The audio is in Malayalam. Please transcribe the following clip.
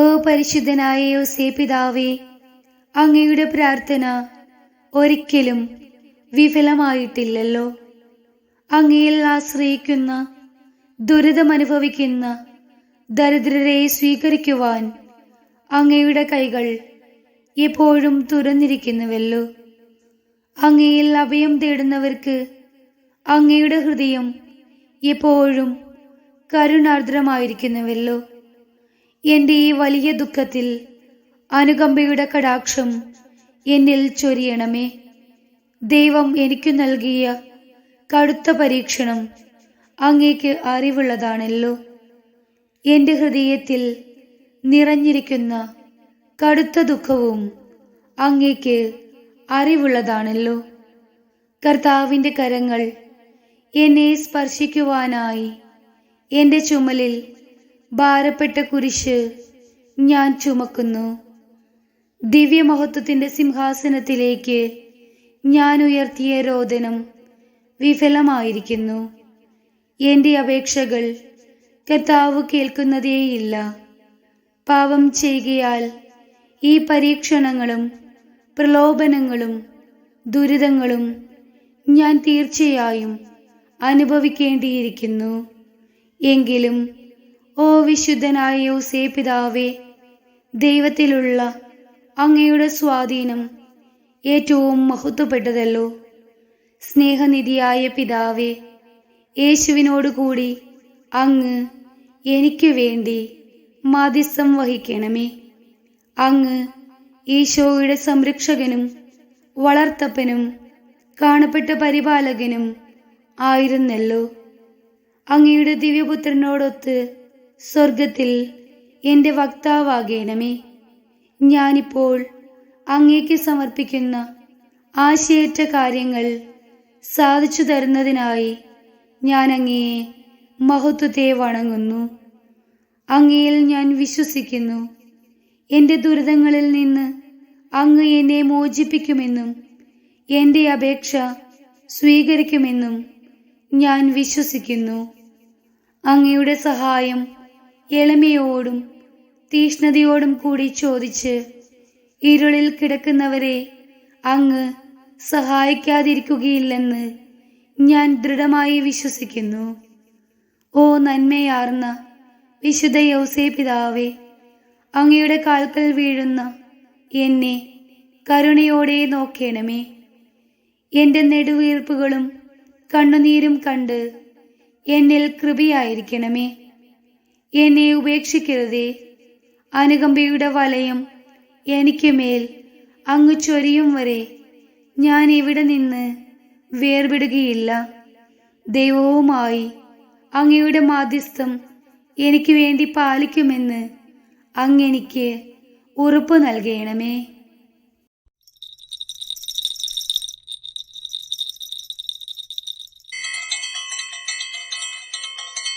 ഓ പരിശുദ്ധനായ യോസേ പിതാവേ അങ്ങയുടെ പ്രാർത്ഥന ഒരിക്കലും വിഫലമായിട്ടില്ലല്ലോ. അങ്ങയിൽ ആശ്രയിക്കുന്ന ദുരിതമനുഭവിക്കുന്ന ദരിദ്രരെ സ്വീകരിക്കുവാൻ അങ്ങയുടെ കൈകൾ എപ്പോഴും തുറന്നിരിക്കുന്നുവല്ലോ. അങ്ങയിൽ അഭയം തേടുന്നവർക്ക് അങ്ങയുടെ ഹൃദയം എപ്പോഴും കരുണാർദ്രമായിരിക്കുന്നുവല്ലോ. എന്റെ ഈ വലിയ ദുഃഖത്തിൽ അനുകമ്പയുടെ കടാക്ഷം എന്നിൽ ചൊരിയണമേ. ദൈവം എനിക്കു നൽകിയ കടുത്ത പരീക്ഷണം അങ്ങേക്ക് അറിവുള്ളതാണല്ലോ. എന്റെ ഹൃദയത്തിൽ നിറഞ്ഞിരിക്കുന്ന കടുത്ത ദുഃഖവും അങ്ങേക്ക് അറിവുള്ളതാണല്ലോ. കർത്താവിന്റെ കരങ്ങൾ എന്നെ സ്പർശിക്കുവാനായി എന്റെ ചുമലിൽ ഭാരപ്പെട്ട കുരിശ് ഞാൻ ചുമക്കുന്നു. ദിവ്യമഹത്വത്തിന്റെ സിംഹാസനത്തിലേക്ക് ഞാൻ ഉയർത്തിയ രോദനം വിഫലമായിരിക്കുന്നു. എന്റെ അപേക്ഷകൾ കർത്താവ് കേൾക്കുന്നതേയില്ല. പാവം ചെയ്യുകയാൽ ഈ പരീക്ഷണങ്ങളും പ്രലോഭനങ്ങളും ദുരിതങ്ങളും ഞാൻ തീർച്ചയായും അനുഭവിക്കേണ്ടിയിരിക്കുന്നു. എങ്കിലും ഓ വിശുദ്ധനായ യോസേ പിതാവേ ദൈവത്തിലുള്ള അങ്ങയുടെ സ്വാധീനം ഏറ്റവും മഹത്വപ്പെട്ടതല്ലോ. സ്നേഹനിധിയായ പിതാവേ യേശുവിനോട് കൂടി അങ്ങ് എനിക്ക് വേണ്ടി മാധ്യസ്ഥം വഹിക്കണമേ. അങ്ങ് ഈശോയുടെ സംരക്ഷകനും വളർത്തപ്പനും കാണപ്പെട്ട പരിപാലകനും ആയിരുന്നല്ലോ. അങ്ങയുടെ ദിവ്യപുത്രനോടൊത്ത് സ്വർഗത്തിൽ എന്റെ വക്താവാകേണമേ. ഞാനിപ്പോൾ അങ്ങേക്ക് സമർപ്പിക്കുന്ന ആശയേറ്റ കാര്യങ്ങൾ സാധിച്ചു തരുന്നതിനായി ഞാൻ അങ്ങയെ മഹത്വത്തെ വണങ്ങുന്നു. അങ്ങയിൽ ഞാൻ വിശ്വസിക്കുന്നു. എന്റെ ദുരിതങ്ങളിൽ നിന്ന് അങ്ങ് എന്നെ മോചിപ്പിക്കുമെന്നും എന്റെ അപേക്ഷ സ്വീകരിക്കുമെന്നും ഞാൻ വിശ്വസിക്കുന്നു. അങ്ങയുടെ സഹായം എളിമയോടും തീഷ്ണതയോടും കൂടി ചോദിച്ച് ഇരുളിൽ കിടക്കുന്നവരെ അങ്ങ് സഹായിക്കാതിരിക്കുകയില്ലെന്ന് ഞാൻ ദൃഢമായി വിശ്വസിക്കുന്നു. ഓ നന്മയാർന്ന വിശുദ്ധ യൗസേ പിതാവേ അങ്ങയുടെ കാൽക്കൽ വീഴുന്ന എന്നെ കരുണയോടെ നോക്കേണമേ. എന്റെ നെടുവീർപ്പുകളും കണ്ണുനീരും കണ്ട് എന്നിൽ കൃപയായിരിക്കണമേ. എന്നെ ഉപേക്ഷിക്കരുതേ. അനുകമ്പയുടെ വലയം എനിക്ക് മേൽ അങ്ങ് ചൊരിയും വരെ ഞാൻ ഇവിടെ നിന്ന് വേർപെടുകയില്ല. ദൈവവുമായി അങ്ങയുടെ മാധ്യസ്ഥം എനിക്ക് വേണ്ടി പാലിക്കുമെന്ന് അങ്ങെനിക്ക് ഉറപ്പ് നൽകണമേ.